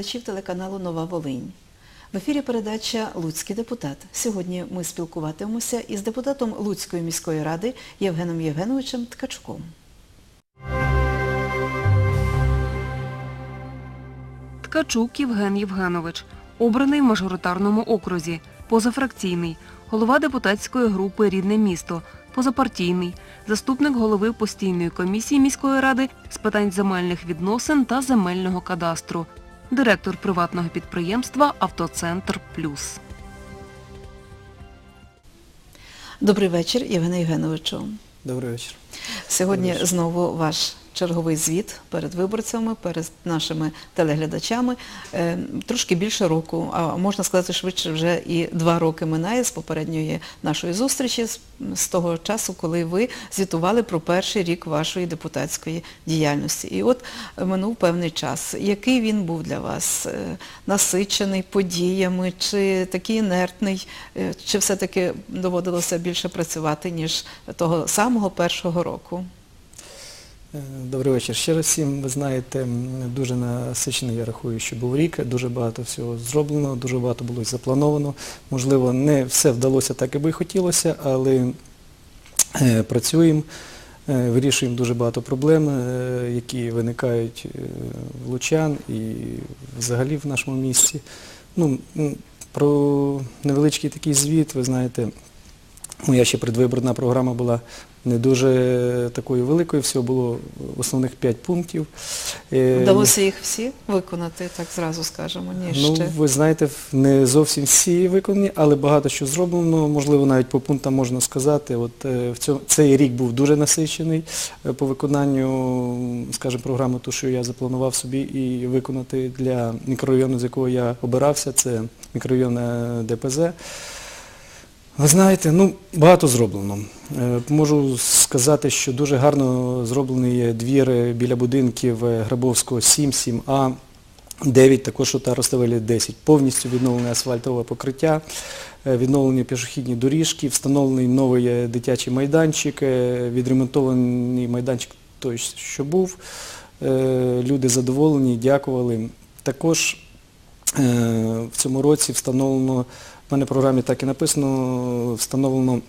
Глядачів телеканалу Нова Волинь. В ефірі передача Луцький депутат. Сьогодні ми спілкуватимемося із депутатом Луцької міської ради Євгеном Євгеновичем Ткачком. Ткачук Євген Євгенович, обраний в мажоритарному окрузі, позафракційний, голова депутатської групи Рідне місто, позапартійний, заступник голови постійної комісії міської ради з питань земельних відносин та земельного кадастру, директор приватного підприємства Автоцентр Плюс. Добрий вечір, Євгене Євгеновичу. Добрий вечір. Сьогодні знову ваш черговий звіт перед виборцями, перед нашими телеглядачами. Е, Трошки більше року, а можна сказати швидше, вже і два роки минає з попередньої нашої зустрічі, з- того часу, коли ви звітували про перший рік вашої депутатської діяльності. І от минув певний час. Який він був для вас? Е, Насичений подіями, чи такий інертний, Е, чи все-таки доводилося більше працювати, ніж того самого першого року? Добрий вечір. Ще раз всім, ви знаєте, дуже насичений, я рахую, що був рік, дуже багато всього зроблено, дуже багато було заплановано. Можливо, не все вдалося так, як би хотілося, але е, працюємо, е, вирішуємо дуже багато проблем, е, які виникають в Лучан і взагалі в нашому місті. Ну, про невеличкий такий звіт, ви знаєте, моя ще предвиборна програма була не дуже такою великою, всього було основних 5 пунктів. Е, Вдалося їх всі виконати, так зразу скажемо, ні Ну, ще. ви знаєте, не зовсім всі виконані, але багато що зроблено, можливо, навіть по пунктам можна сказати. От е, в цьому, цей рік був дуже насичений е, по виконанню, скажімо, програми, ту, що я запланував собі і виконати для мікрорайону, з якого я обирався, це мікрорайон ДПЗ. Ви знаєте, ну, багато зроблено. Е, Можу сказати, що дуже гарно зроблений двір біля будинків е, Грабовського 7, 7А, 9, також ота Ростовелі 10. Повністю відновлене асфальтове покриття, е, відновлені пішохідні доріжки, встановлений новий дитячий майданчик, відремонтований майданчик той, що був. Люди задоволені, дякували. Також в цьому році встановлено, в мене в програмі так і написано, встановлено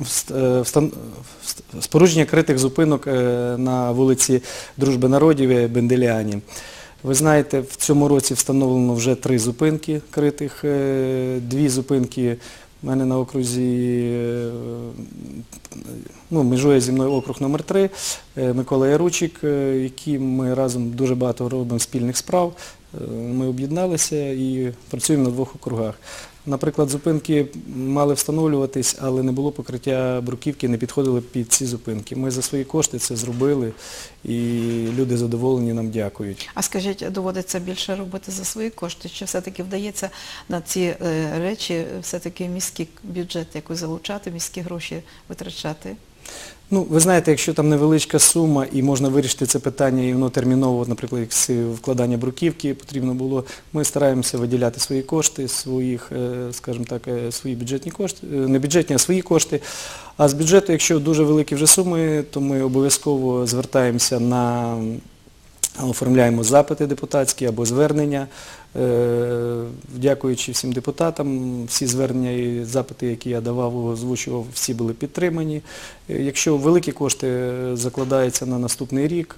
вст- е, спорудження критих зупинок е, на вулиці Дружби народів е, Бенделіані. Ви знаєте, в цьому році встановлено вже три зупинки критих, дві зупинки в мене на окрузі, ну, межує зі мною округ номер 3 Микола Яручик, які ми разом дуже багато робимо спільних справ. Ми об'єдналися і працюємо на двох округах. Наприклад, зупинки мали встановлюватись, але не було покриття бруківки, не підходили під ці зупинки. Ми за свої кошти це зробили і люди задоволені нам дякують. А скажіть, доводиться більше робити за свої кошти, чи все-таки вдається на ці е, речі все-таки міський бюджет якось залучати, міські гроші витрачати? Ну, ви знаєте, якщо там невеличка сума і можна вирішити це питання, і воно терміново, наприклад, як вкладання бруківки потрібно було, ми стараємося виділяти свої кошти, своїх, е, скажімо так, е, свої бюджетні кошти, е, не бюджетні, а свої кошти. А з бюджету, якщо дуже великі вже суми, то ми обов'язково звертаємося на оформляємо запити депутатські або звернення. Е, Дякуючи всім депутатам, всі звернення і запити, які я давав, озвучував, всі були підтримані. Е, Якщо великі кошти е, закладаються на наступний рік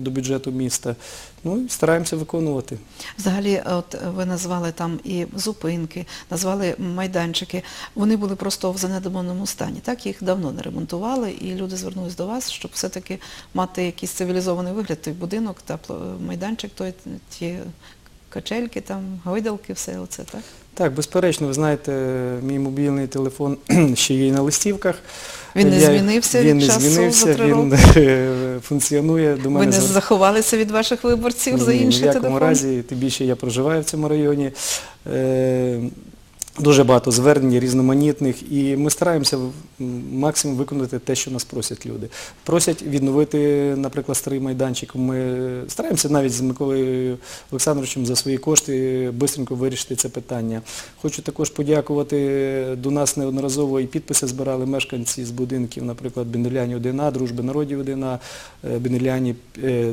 до бюджету міста, ну стараємося виконувати. Взагалі, от ви назвали там і зупинки, назвали майданчики. Вони були просто в занедбаному стані. Так, їх давно не ремонтували, і люди звернулись до вас, щоб все-таки мати якийсь цивілізований вигляд, той будинок, та майданчик, той, ті качельки, там, гойдалки, все оце, так? Так, безперечно, ви знаєте, мій мобільний телефон ще є на листівках. Він не Я- змінився він від не змінився, за три він роки? е, функціонує. До Ви не за... заховалися від ваших виборців за Ні, інший в якому телефон? разі, тим більше я проживаю в цьому районі. Е, Дуже багато звернень різноманітних, і ми стараємося максимум виконати те, що нас просять люди. Просять відновити, наприклад, старий майданчик. Ми стараємося навіть з Миколою Олександровичем за свої кошти швидко вирішити це питання. Хочу також подякувати, до нас неодноразово і підписи збирали мешканці з будинків, наприклад, Бенеляні 1А, Дружби народів 1А, е, Бенеляні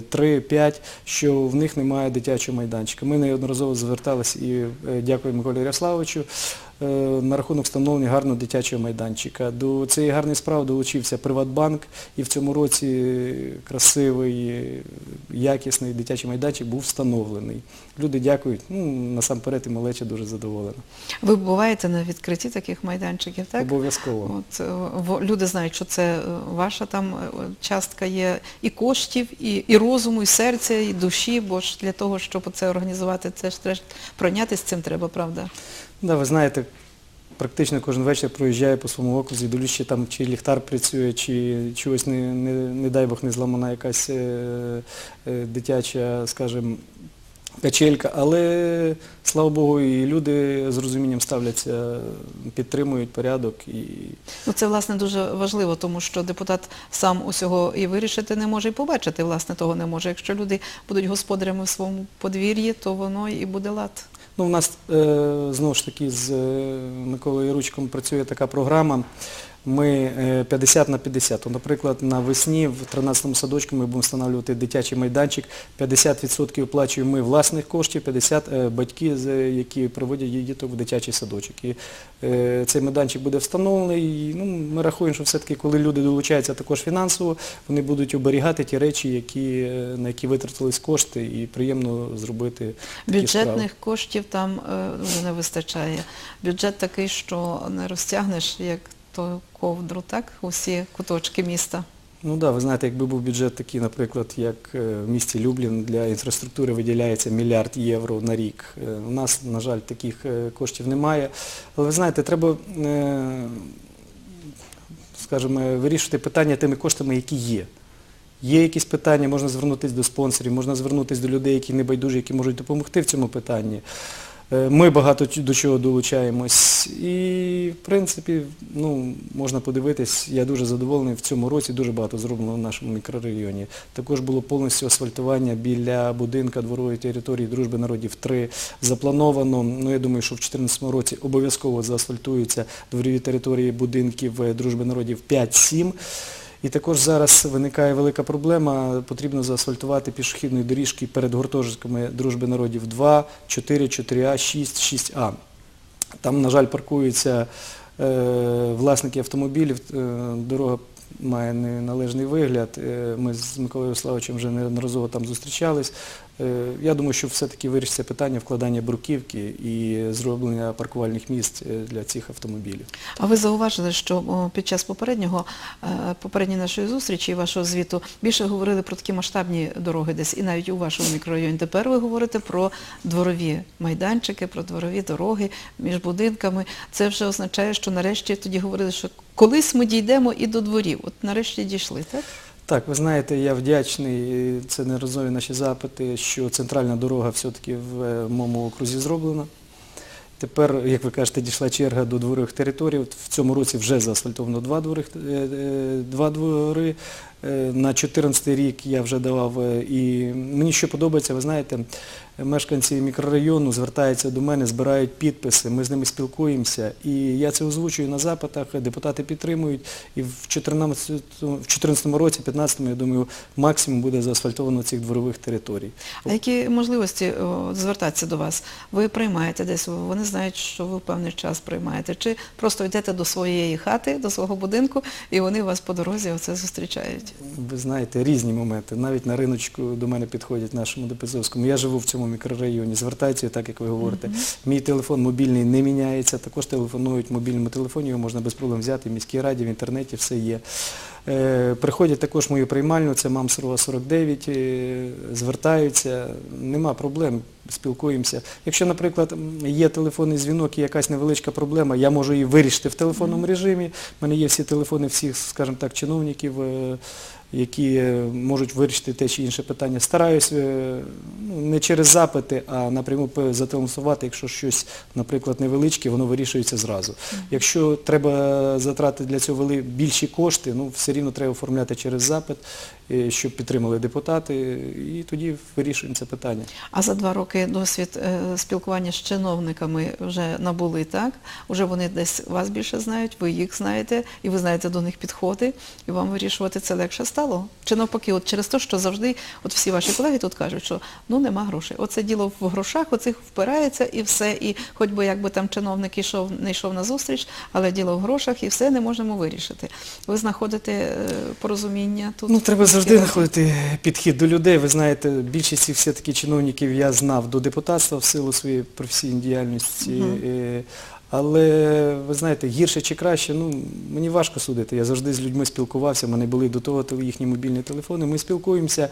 3, 5, що в них немає дитячого майданчика. Ми неодноразово зверталися і е, дякую Миколі Ярославовичу е, на рахунок встановлення гарного дитячого майданчика. До цієї гарної справи долучився Приватбанк і в цьому році красивий, е, якісний дитячий майданчик був встановлений. Люди дякують. Ну, насамперед і малеча дуже задоволена. Ви буваєте на відкритті таких майданчиків, так? Обов'язково. Е, люди знають, що це е, ваша там е, частка є і коштів, і, і розуму, і серця, і душі, бо ж для того, щоб це організувати, це ж треба пройнятися цим треба, правда? Да, ви знаєте, практично кожен вечір проїжджаю по своєму окрузі, дивлюсь, там чи ліхтар працює, чи чогось, не, не, не дай Бог, не зламана якась е, е, дитяча, скажімо, качелька. Але, слава Богу, і люди з розумінням ставляться, підтримують порядок. І... Ну це власне дуже важливо, тому що депутат сам усього і вирішити не може, і побачити власне того не може. Якщо люди будуть господарями в своєму подвір'ї, то воно і буде лад. Ну, у нас е, знову ж таки з е, Миколою Ручком працює така програма. Ми е, 50 на 50. Наприклад, навесні в 13-му садочку ми будемо встановлювати дитячий майданчик. 50% оплачуємо ми власних коштів, 50% е, батьки, які приводять їх діток в дитячий садочок. І е, цей майданчик буде встановлений. Ну, ми рахуємо, що все-таки, коли люди долучаються також фінансово, вони будуть оберігати ті речі, е, на які витратились кошти, і приємно зробити такі. Бюджетних коштів там е, не вистачає. Бюджет такий, що не розтягнеш, як то ковдру, так, усі куточки міста. Ну так, ви знаєте, якби був бюджет такий, наприклад, як е, в місті Люблін, для інфраструктури виділяється мільярд євро на рік. Е, У нас, на жаль, таких е, коштів немає. Але ви знаєте, треба, скажімо, вирішувати питання тими коштами, які є. Є якісь питання, можна звернутися до спонсорів, можна звернутися до людей, які не байдужі, які можуть допомогти в цьому питанні. Е, Ми багато до чого долучаємось. І, в принципі, ну, можна подивитись, я дуже задоволений, в цьому році дуже багато зроблено в нашому мікрорайоні. Також було повністю асфальтування біля будинка дворової території Дружби народів 3 заплановано. Ну, я думаю, що в 2014 році обов'язково заасфальтуються дворові території будинків е, Дружби народів 5-7. І також зараз виникає велика проблема, потрібно заасфальтувати пішохідні доріжки перед гуртожитками Дружби народів 2, 4, 4А, 6, 6А. Там, на жаль, паркуються е, власники автомобілів, е, дорога має неналежний вигляд. Е, Ми з Миколою Славовичем вже неодноразово там зустрічались. Е, Я думаю, що все-таки вирішиться питання вкладання бруківки і зроблення паркувальних місць е, для цих автомобілів. А ви зауважили, що під час попереднього, е, попередньої нашої зустрічі і вашого звіту більше говорили про такі масштабні дороги десь, і навіть у вашому мікрорайоні. Тепер ви говорите про дворові майданчики, про дворові дороги між будинками. Це вже означає, що нарешті тоді говорили, що колись ми дійдемо і до дворів. От нарешті дійшли, так? Так, ви знаєте, я вдячний, це неразові наші запити, що центральна дорога все-таки в е, моєму окрузі зроблена. Тепер, як ви кажете, дійшла черга до дворових територій. В цьому році вже заасфальтовано два двори. е, е, Два двори. На 2014 рік я вже давав. І мені що подобається, ви знаєте, мешканці мікрорайону звертаються до мене, збирають підписи, ми з ними спілкуємося. І я це озвучую на запитах, депутати підтримують. І в 2014, в 2014 році, 2015, я думаю, максимум буде заасфальтовано цих дворових територій. А які можливості о, звертатися до вас? Ви приймаєте десь, вони знають, що ви в певний час приймаєте, чи просто йдете до своєї хати, до свого будинку, і вони вас по дорозі оце зустрічають? Ви знаєте, різні моменти. Навіть на риночку до мене підходять нашому Депезовському. Я живу в цьому мікрорайоні, звертаються так, як ви говорите. Мій телефон мобільний не міняється, також телефонують в мобільному телефоні, його можна без проблем взяти, в міській раді, в інтернеті все є. Е, приходять також в мою приймальню, це МАМСРОА 49, е, звертаються, нема проблем, спілкуємося. Якщо, наприклад, є телефонний дзвінок і якась невеличка проблема, я можу її вирішити в телефонному режимі. У мене є всі телефони всіх, скажімо так, чиновників, е, які е, можуть вирішити те чи інше питання. Стараюсь е, ну, не через запити, а напряму зателефонувати, якщо щось, наприклад, невеличке, воно вирішується зразу. Якщо треба затратити для цього більші кошти, ну все рівно треба оформляти через запит, е, щоб підтримали депутати, і тоді вирішуємо це питання. А за два роки досвід спілкування з чиновниками вже набули, так? Уже вони десь вас більше знають, ви їх знаєте, і ви знаєте до них підходи, і вам вирішувати це легше стало? Чи навпаки, от через те, що завжди, от всі ваші колеги тут кажуть, що ну нема грошей. Оце діло в грошах, оцих впирається і все. І хоч би якби там чиновник йшов, не йшов на зустріч, але діло в грошах і все не можемо вирішити. Ви знаходите е, порозуміння тут? Ну, треба завжди знаходити підхід до людей. Ви знаєте, більшість все-таки чиновників я знав до депутатства в силу своєї професійної діяльності. Мгм. Але ви знаєте, гірше чи краще, ну мені важко судити. Я завжди з людьми спілкувався, в мене були до того їхні мобільні телефони. Ми спілкуємося.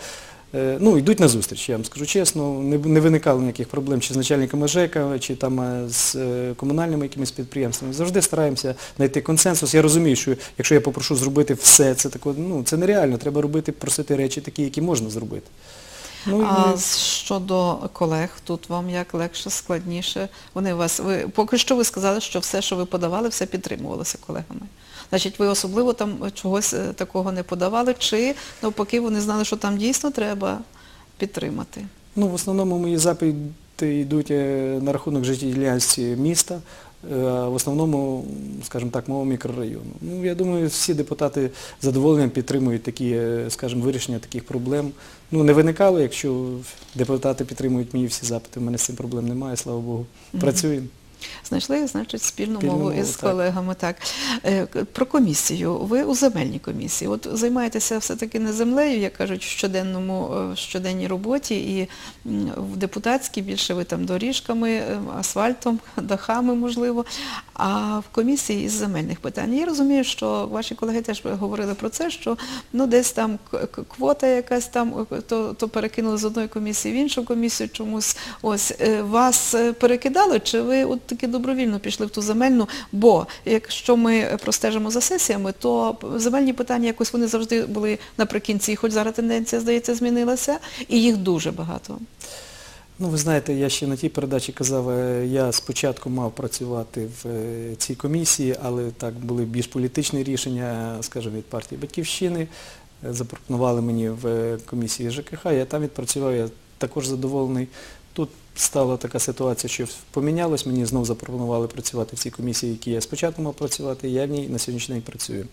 е, Ну, йдуть на зустріч, я вам скажу чесно, не, не виникало ніяких проблем чи з начальниками ЖЕКа, чи там е, з е, комунальними якимись підприємствами. Завжди стараємося знайти консенсус. Я розумію, що якщо я попрошу зробити все, це тако, ну, це нереально. Треба робити, просити речі такі, які можна зробити. Ну, А щодо колег, тут вам як легше, складніше? Вони вас, ви, поки що ви сказали, що все, що ви подавали, все підтримувалося колегами. Значить, ви особливо там чогось е, такого не подавали, чи навпаки вони знали, що там дійсно треба підтримати? Ну, в основному мої запити йдуть е, на рахунок життєдіяльності міста, е, в основному, скажімо так, мого мікрорайону. Ну, я думаю, всі депутати задоволенням підтримують такі, скажімо, вирішення таких проблем. Ну, не виникало, якщо депутати підтримують мені всі запити, в мене з цим проблем немає, слава Богу. Працюємо. Знайшли, значить, спільну, Спільну мову із так. колегами. Так. Е, Про комісію. Ви у земельній комісії. От займаєтеся все-таки не землею, як кажуть, в щоденному, е, в щоденній роботі, і в депутатській більше ви там доріжками, е, асфальтом, дахами, можливо. А в комісії із земельних питань. Я розумію, що ваші колеги теж говорили про це, що ну, десь там квота якась там, то, то перекинули з одної комісії в іншу комісію чомусь. Ось вас перекидали, чи ви от таки добровільно пішли в ту земельну? Бо якщо ми простежимо за сесіями, то земельні питання якось вони завжди були наприкінці, хоч зараз тенденція, здається, змінилася, і їх дуже багато. Ну, ви знаєте, я ще на тій передачі казав, е, я спочатку мав працювати в е, цій комісії, але так були більш політичні рішення, скажімо, від партії Батьківщини. Е, Запропонували мені в комісії ЖКХ, я там відпрацював, я також задоволений. Тут стала така ситуація, що помінялось, мені знову запропонували працювати в цій комісії, в якій я спочатку мав працювати, я в ній на сьогоднішній день працюю.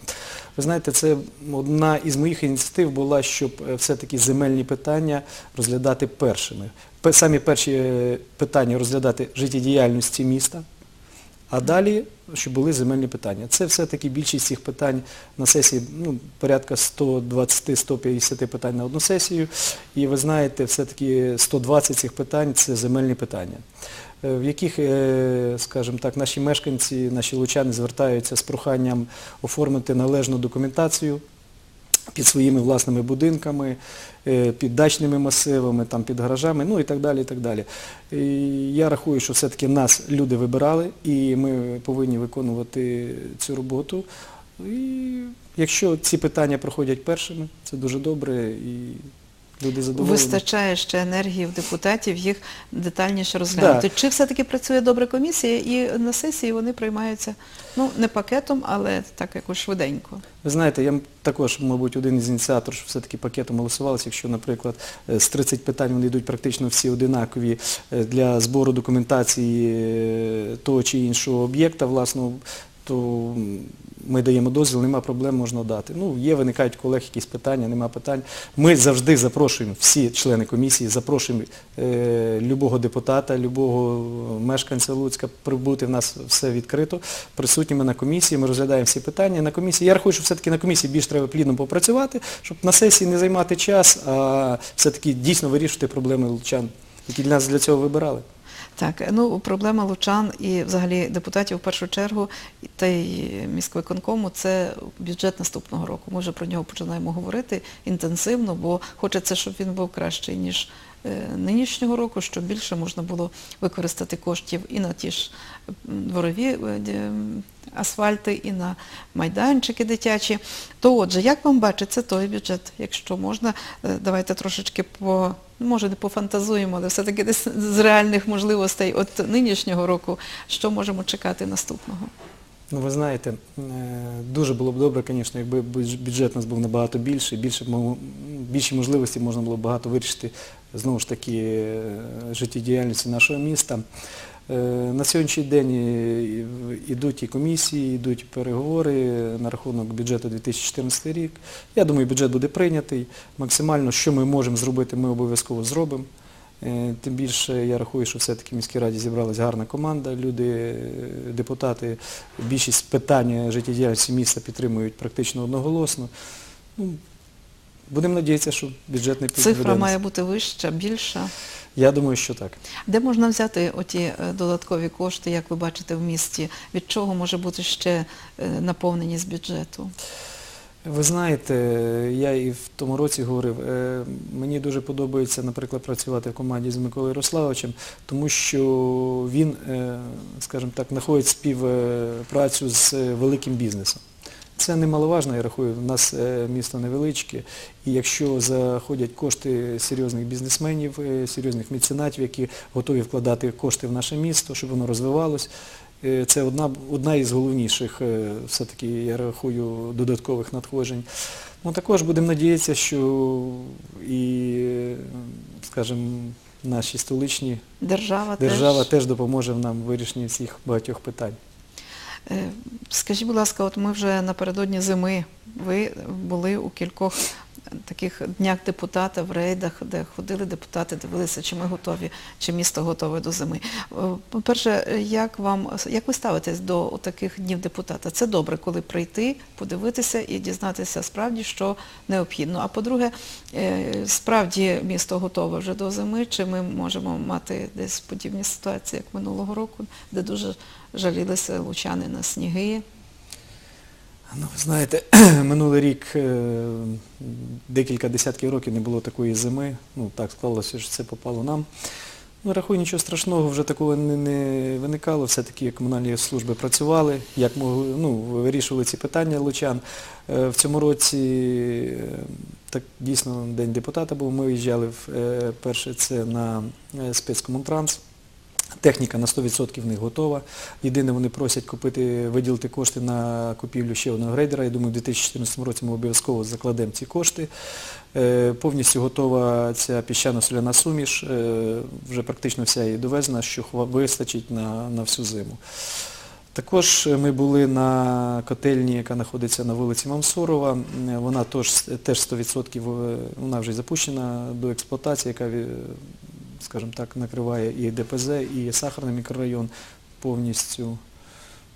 Ви знаєте, це одна із моїх ініціатив була, щоб е, все-таки земельні питання розглядати першими. Самі перші е, питання розглядати життєдіяльності міста, а далі, щоб були земельні питання. Це все-таки більшість цих питань на сесії, ну, порядка 120-150 питань на одну сесію. І ви знаєте, все-таки 120 цих питань це земельні питання, е, в яких, е, скажімо так, наші мешканці, наші лучани звертаються з проханням оформити належну документацію під своїми власними будинками, е, під дачними масивами, там, під гаражами, ну і так далі. І так далі. І я рахую, що все-таки нас люди вибирали, і ми повинні виконувати цю роботу. І якщо ці питання проходять першими, це дуже добре і люди задоволені. Вистачає ще енергії в депутатів їх детальніше розглянути. Чи все-таки працює добре комісія і на сесії вони приймаються, ну, не пакетом, але так якось швиденько. Ви знаєте, я також, мабуть, один із ініціаторів, що все-таки пакетом голосувалися, якщо, наприклад, е, з 30 питань вони йдуть практично всі одинакові е, для збору документації е, того чи іншого об'єкта, власного, то ми даємо дозвіл, нема проблем, можна дати. Ну, є, виникають колег якісь питання, нема питань. Ми завжди запрошуємо, всі члени комісії, запрошуємо е, любого депутата, любого мешканця Луцька прибути, в нас все відкрито, присутніми на комісії, ми розглядаємо всі питання. На комісії, я рахую, що все-таки на комісії більш треба плідно попрацювати, щоб на сесії не займати час, а все-таки дійсно вирішувати проблеми лучан, які для нас для цього вибирали. Так, ну проблема лучан і взагалі депутатів в першу чергу та й міськвиконкому це бюджет наступного року. Ми вже про нього починаємо говорити інтенсивно, бо хочеться, щоб він був кращий, ніж нинішнього року, щоб більше можна було використати коштів і на ті ж дворові е, асфальти, і на майданчики дитячі. То отже, як вам бачиться той бюджет? Якщо можна, е, давайте трошечки по, може не пофантазуємо, але все-таки десь з реальних можливостей от нинішнього року, що можемо чекати наступного? Ну, ви знаєте, е, дуже було б добре, звісно, якби бюджет у нас був набагато більший, більше, більші можливості можна було б багато вирішити, знову ж таки, е, життєдіяльності нашого міста. Е, На сьогоднішній день ідуть і комісії, йдуть переговори на рахунок бюджету 2014 рік. Я думаю, бюджет буде прийнятий. Максимально, що ми можемо зробити, ми обов'язково зробимо. Е, Тим більше я рахую, що все-таки в міській раді зібралась гарна команда. Люди, е, депутати, більшість питань життєдіяльності міста підтримують практично одноголосно. Ну, будемо надіятися, що бюджет не Цифра має бути вища, більша. Я думаю, що так. Де можна взяти оті е, додаткові кошти, як ви бачите в місті? Від чого може бути ще наповненість бюджету? Ви знаєте, я і в тому році говорив, е, мені дуже подобається, наприклад, працювати в команді з Миколою Ярославовичем, тому що він, е, скажімо так, знаходить співпрацю з е, великим бізнесом. Це немаловажно, я рахую, в нас місто невеличке, і якщо заходять кошти серйозних бізнесменів, серйозних меценатів, які готові вкладати кошти в наше місто, щоб воно розвивалось, це одна, одна із головніших, е, все-таки, я рахую, додаткових надходжень. Ну, також будемо надіятися, що і, е, скажімо, наші столичні Держава, держава теж. теж допоможе нам в вирішенні всіх багатьох питань. Е, Скажіть, будь ласка, от ми вже напередодні зими, ви були у кількох таких днях депутата в рейдах, де ходили депутати, дивилися, чи ми готові, чи місто готове до зими. Е, По-перше, як як ви ставитесь до таких днів депутата? Це добре, коли прийти, подивитися і дізнатися справді, що необхідно. А по-друге, е, справді місто готове вже до зими, чи ми можемо мати десь подібні ситуації, як минулого року, де дуже жалілися лучани на сніги. Ну, ви знаєте, минулий рік е, декілька десятків років не було такої зими. Ну, так склалося, що це попало нам. Ну, рахую, нічого страшного, вже такого не, не виникало. Все-таки комунальні служби працювали, як могли, ну, вирішували ці питання лучан. Е, В цьому році е, так дійсно День депутата був. Ми виїжджали перше це на спецкомунтранс. Техніка на 100% в них готова. Єдине, вони просять купити, виділити кошти на купівлю ще одного грейдера. Я думаю, в 2014 році ми обов'язково закладемо ці кошти. Е, Повністю готова ця піщано-соляна суміш, е, вже практично вся її довезена, що вистачить на, на всю зиму. Також ми були на котельні, яка знаходиться на вулиці Мамсурова. Е, Вона теж, теж 100% е, вона вже запущена до експлуатації, яка, скажімо так, накриває і ДПЗ, і Сахарний мікрорайон повністю.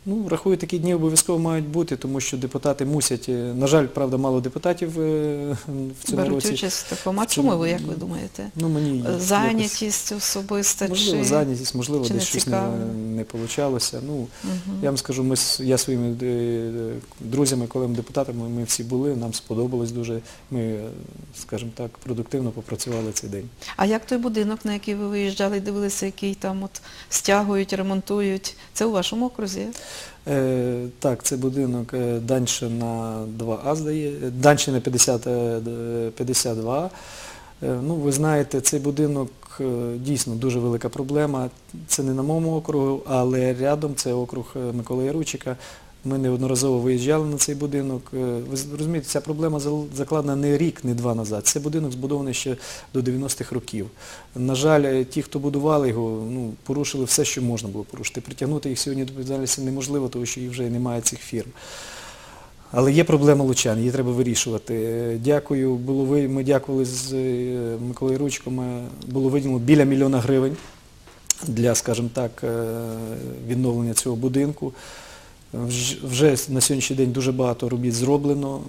Ну, рахую, такі дні обов'язково мають бути, тому що депутати мусять, е, на жаль, правда, мало депутатів е, в цьому Беруть році. участь в такому. А чому ви, як ви думаєте? Ну, мені якось- Зайнятість особиста Можливо, чи... зайнятість, можливо, чи десь щось не, не вийшло. Ну, Мгм. я вам скажу, ми, я своїми е, друзями, колегами депутатами, ми всі були, нам сподобалось дуже. Ми, скажімо так, продуктивно попрацювали цей день. А як той будинок, на який ви виїжджали і дивилися, який там от стягують, ремонтують? Це у вашому окрузі? Е, так, це будинок е, Даньшина 2А, здає, е, Даньшина 50, е, 52. Е, Ну, ви знаєте, цей будинок дійсно дуже велика проблема. Це не на моєму округу, але рядом це округ Миколи Яручика. Ми неодноразово виїжджали на цей будинок. Е, Ви розумієте, ця проблема закладена не рік, не два назад. Це будинок збудований ще до 90-х років. На жаль, ті, хто будували його, ну, порушили все, що можна було порушити. Притягнути їх сьогодні до відповідальності неможливо, тому що їх вже немає цих фірм. Але є проблема лучан, її треба вирішувати. Е, Дякую, було ви, ми дякували з е, Миколою Ручком, було виділено біля мільйона гривень для, скажімо так, відновлення цього будинку. Вж- Вже на сьогоднішній день дуже багато робіт зроблено.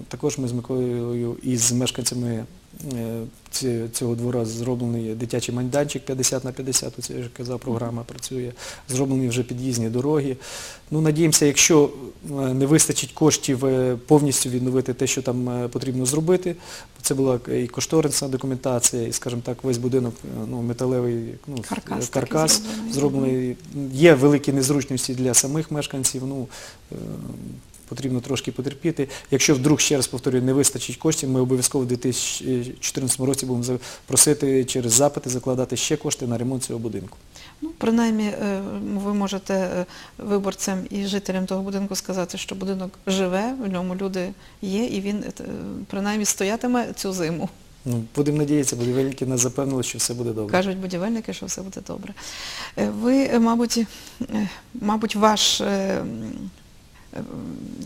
Е, Також ми з Миколою і з мешканцями цього двора зроблений дитячий майданчик 50 на 50, оце я вже казав, програма працює. Зроблені вже під'їзні дороги. Ну, надіємося, якщо е, не вистачить коштів е, повністю відновити те, що там е, потрібно зробити, це була і кошторисна документація, і, скажімо так, весь будинок, е, ну, металевий ну, Каркас каркас зроблений. Є великі незручності для самих мешканців, ну, е, потрібно трошки потерпіти. Якщо вдруг, ще раз повторюю, не вистачить коштів, ми обов'язково в 2014 році будемо просити через запити закладати ще кошти на ремонт цього будинку. Ну, принаймні, е, ви можете е, виборцям і жителям того будинку сказати, що будинок живе, в ньому люди є, і він е, принаймні стоятиме цю зиму. Ну, будемо надіятися, будівельники нас запевнили, що все буде добре. Кажуть будівельники, що все буде добре. Ви, мабуть, мабуть, ваш,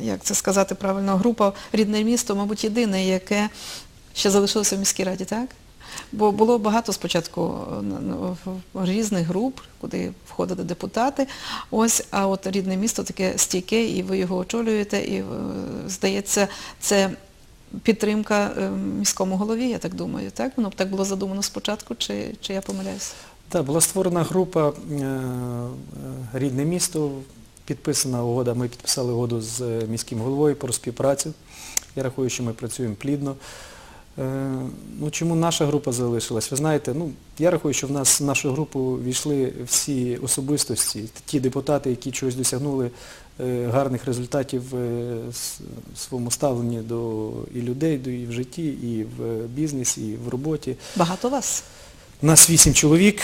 як це сказати правильно, група рідне місто, мабуть, єдине, яке ще залишилося в міській раді, так? Бо було багато спочатку е, в- різних груп, куди входили депутати. Ось, а от рідне місто таке стійке, і ви його очолюєте, і е, здається, це підтримка е, міському голові, я так думаю, так? Воно так було задумано спочатку, чи, чи я помиляюся? Так, була створена група е, е, Рідне місто, підписана угода, ми підписали угоду з е, міським головою про співпрацю. Я рахую, що ми працюємо плідно. Е, Ну, чому наша група залишилась? Ви знаєте, ну, я рахую, що в нас в нашу групу війшли всі особистості, ті депутати, які чогось досягнули е, гарних результатів в своєму ставленні до і людей, до і в житті, і в бізнесі, і в роботі. Багато вас? Нас вісім чоловік,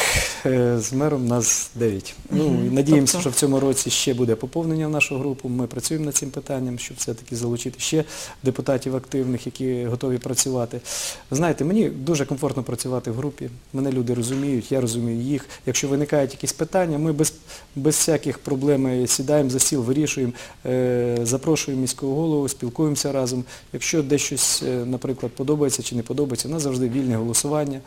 е, з мером нас дев'ять. Ну, надіємося, Тобто- що в цьому році ще буде поповнення в нашу групу. Ми працюємо над цим питанням, щоб все-таки залучити ще депутатів активних, які готові працювати. Знаєте, мені дуже комфортно працювати в групі. Мене люди розуміють, я розумію їх. Якщо виникають якісь питання, ми без, без всяких проблем сідаємо за стіл, вирішуємо, е, запрошуємо міського голову, спілкуємося разом. Якщо десь щось, е, наприклад, подобається чи не подобається, у нас завжди вільне голосування.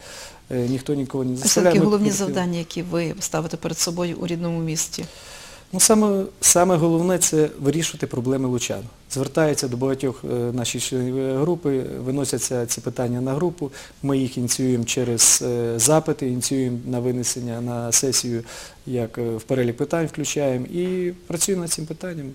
Е, Ніхто нікого не А заставляє. все-таки головні завдання, які ви ставите перед собою у рідному місті? Ну, саме, саме головне це вирішувати проблеми лучан. Звертаються до багатьох е, наших членів е, групи, виносяться ці питання на групу, ми їх ініціюємо через запити, ініціюємо на винесення на сесію, як в перелік питань включаємо і працюємо над цим питанням.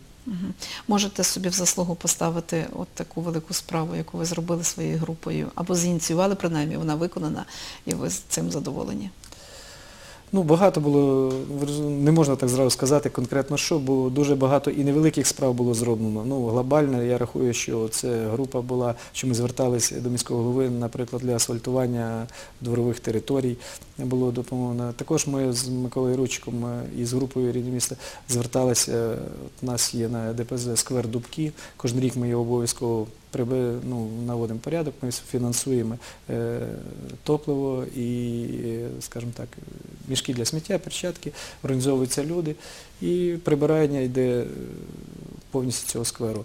Можете собі в заслугу поставити от таку велику справу, яку ви зробили своєю групою, або зініціювали, принаймні, вона виконана, і ви з цим задоволені. Ну, багато було, не можна так зразу сказати конкретно що, бо дуже багато і невеликих справ було зроблено. Ну, глобально, я рахую, що це група була, що ми зверталися до міського голови, наприклад, для асфальтування дворових територій було допомогано. Також ми з Миколою Ручком е, і з групою «Рідне місто» зверталися, у нас є на ДПЗ сквер Дубки, кожен рік ми його обов'язково ну, наводимо порядок, ми фінансуємо е, топливо і, е, скажімо так, мішки для сміття, перчатки, організовуються люди і прибирання йде е, повністю цього скверу.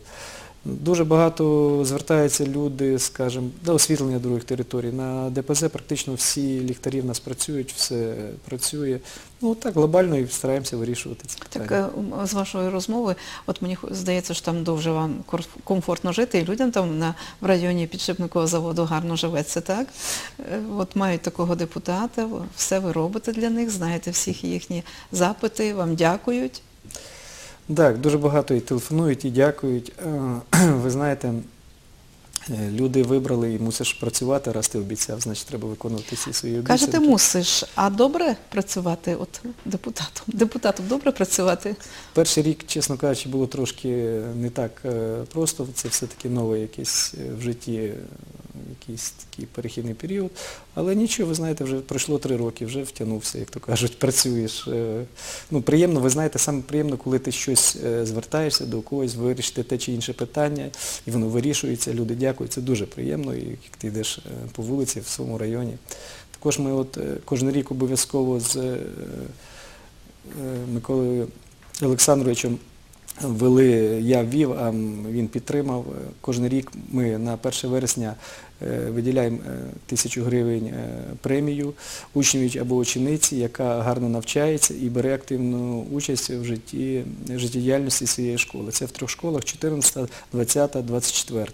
Дуже багато звертаються люди, скажімо, до освітлення других територій. На ДПЗ практично всі ліхтарі в нас працюють, все працює. Ну так глобально і стараємося вирішувати ці питання. Так е, з вашої розмови, от мені здається, що там дуже вам комфортно жити, і людям там на, в районі підшипникового заводу гарно живеться, так? Е, От мають такого депутата, все ви робите для них, знаєте всіх їхні запити, вам дякують. Так, дуже багато і телефонують, і дякують. Е, Ви знаєте, е, люди вибрали і мусиш працювати, раз ти обіцяв, значить треба виконувати всі свої обіцянки. Кажете, мусиш, а добре працювати от депутатом? Депутатом добре працювати? Перший рік, чесно кажучи, було трошки не так е, просто. Це все-таки новий якийсь е, в житті якийсь такий перехідний період. Але нічого, ви знаєте, вже пройшло три роки, вже втягнувся, як то кажуть, працюєш. Е, Ну, приємно, ви знаєте, саме приємно, коли ти щось е, звертаєшся до когось, вирішити те чи інше питання, і воно вирішується, люди дякують. Це дуже приємно, і як ти йдеш е, по вулиці в своєму районі. Також ми от кожен рік обов'язково з Миколою Олександровичем вели, я ввів, а він підтримав. Е, Кожен рік ми на 1 вересня е, виділяємо е, тисячу гривень премію учнів або учениці, яка гарно навчається і бере активну участь в житті, життєдіяльності своєї школи. Це в трьох школах 14, 20, 24.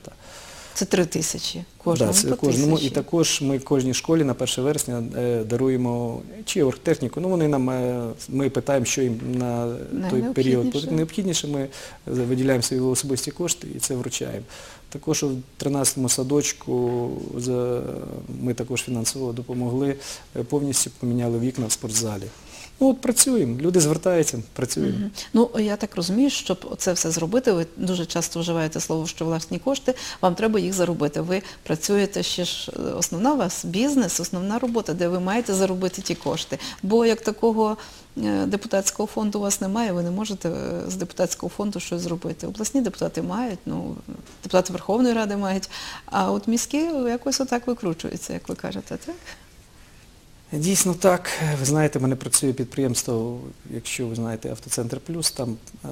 Це три тисячі кожному. Да, це по кожному. І також ми в кожній школі на 1 вересня е, даруємо чи оргтехніку. Ну вони нам е, ми питаємо, що їм на той період необхідніше. Ми виділяємо свої особисті кошти і це вручаємо. Також у 13-му садочку ми також фінансово допомогли, е, повністю поміняли вікна в спортзалі. Ну от працюємо, люди звертаються, працюємо. Мгм. Ну, я так розумію, щоб це все зробити, ви дуже часто вживаєте слово, що власні кошти, вам треба їх заробити. Ви працюєте ще ж, е, основна у вас бізнес, основна робота, де ви маєте заробити ті кошти. Бо як такого е, депутатського фонду у вас немає, ви не можете е, з депутатського фонду щось зробити. Обласні депутати мають, ну, депутати Верховної Ради мають, а от міські якось отак викручуються, як ви кажете, так? Дійсно так. Ви знаєте, в мене працює підприємство, якщо ви знаєте, Автоцентр Плюс, там е,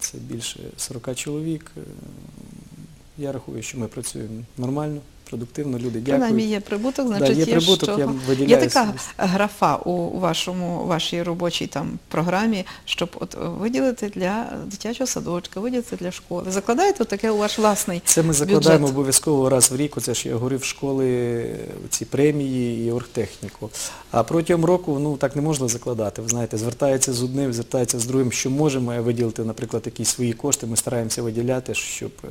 це більше 40 чоловік. Е, Я рахую, що ми працюємо нормально, продуктивно, люди Принаймні є прибуток, Да, є є, прибуток, з я виділяю Є така особисто. графа у вашому, вашій робочій там програмі, щоб от виділити для дитячого садочка, виділити для школи. Закладаєте таке у ваш власний Це ми закладаємо обов'язково раз в рік, оце ж я говорив, в школи ці премії і оргтехніку. А протягом року ну, так не можна закладати. Ви знаєте, звертаються з одним, звертаються з другим, що можемо виділити, наприклад, якісь свої кошти, ми стараємося виділяти, щоб, е,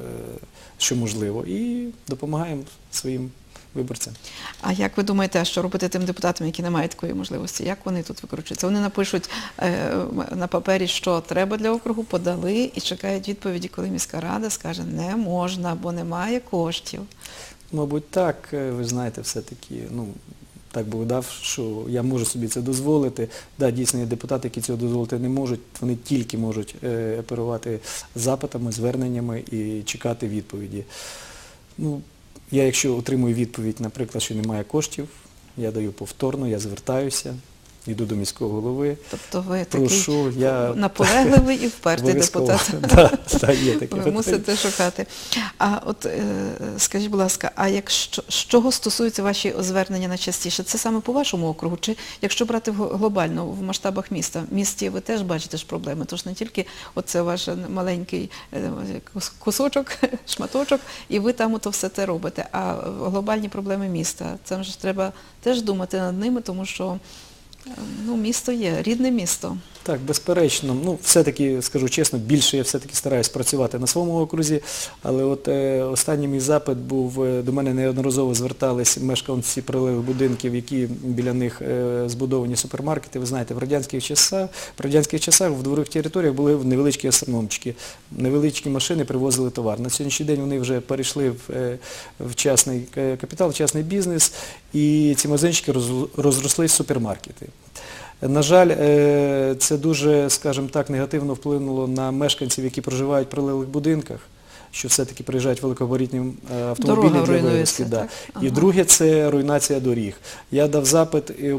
що можливо, і допомагаємо своїм виборцям. А як ви думаєте, що робити тим депутатам, які не мають такої можливості? Як вони тут викручуються? Вони напишуть е, на папері, що треба для округу, подали і чекають відповіді, коли міська рада скаже, не можна, бо немає коштів. Мабуть, так, е, ви знаєте, все-таки, ну, так Бог дав, що я можу собі це дозволити. Да, дійсно, є депутати, які цього дозволити не можуть, вони тільки можуть е, оперувати запитами, зверненнями і чекати відповіді. Ну, я якщо отримую відповідь, наприклад, що немає коштів, я даю повторно, я звертаюся, йду до міського голови, Тобто ви прошу, такий я наполегливий і впертий депутат. Да, да, є таке. Ви мусите шукати. А от е, скажіть, будь ласка, а якщо з чого стосуються ваші звернення найчастіше? Це саме по вашому округу? Чи якщо брати глобально в масштабах міста? В місті ви теж бачите ж проблеми, тож не тільки оце ваш маленький е, кусочок, шматочок, і ви там ото все те робите. А глобальні проблеми міста, це ж треба теж думати над ними, тому що ну, місто є, рідне місто. Так, безперечно. Ну, все-таки, скажу чесно, більше я все-таки стараюсь працювати на своєму окрузі, але от е, останній мій запит був, е, до мене неодноразово звертались мешканці прилеглих будинків, які біля них е, збудовані супермаркети. Ви знаєте, в радянських часах, в радянських часах в дворових територіях були невеличкі астрономчики, невеличкі машини привозили товар. На сьогоднішній день вони вже перейшли в, е, в частний е, капітал, в частний бізнес, і ці магазинчики роз- розрослись в супермаркети. На жаль, е, це дуже, скажімо так, негативно вплинуло на мешканців, які проживають в прилеглих будинках, що все-таки приїжджають великогабаритні е, автомобілі Дорога для вивезки. Да. так? І друге це руйнація доріг. Я дав запит, і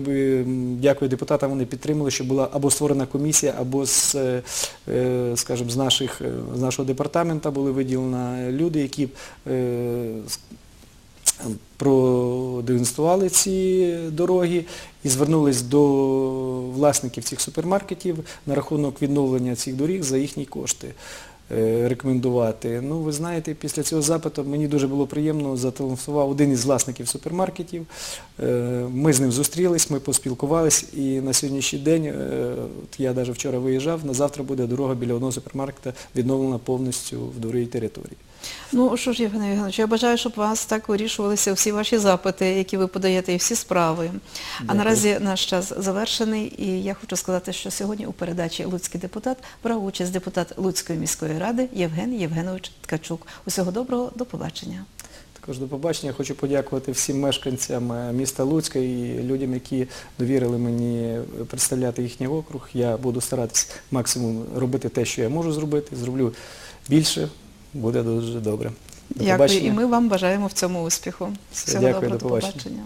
дякую депутатам, вони підтримали, що була або створена комісія, або з, е, скажімо, з, наших, з нашого департамента були виділені люди, які продемонстрували ці дороги і звернулись до власників цих супермаркетів на рахунок відновлення цих доріг за їхні кошти е, рекомендувати. Ну, ви знаєте, після цього запиту мені дуже було приємно, зателефонував один із власників супермаркетів. Е, Ми з ним зустрілись, ми поспілкувались і на сьогоднішній день, е, я навіть вчора виїжджав, на завтра буде дорога біля одного супермаркета відновлена повністю в дворовій території. Ну що ж, Євгеній Євгенович, я бажаю, щоб у вас так вирішувалися всі ваші запити, які ви подаєте, і всі справи. А Дякую. наразі наш час завершений, і я хочу сказати, що сьогодні у передачі Луцький депутат брав участь депутат Луцької міської ради Євген Євгенович Ткачук. Усього доброго, до побачення. Також до побачення. Хочу подякувати всім мешканцям е, міста Луцька і людям, які довірили мені представляти їхній округ. Я буду старатися максимум робити те, що я можу зробити. Зроблю більше, буде дуже добре. До Дякую, побачення. і ми вам бажаємо в цьому успіху. Всього Дякую, доброго, до побачення. До побачення.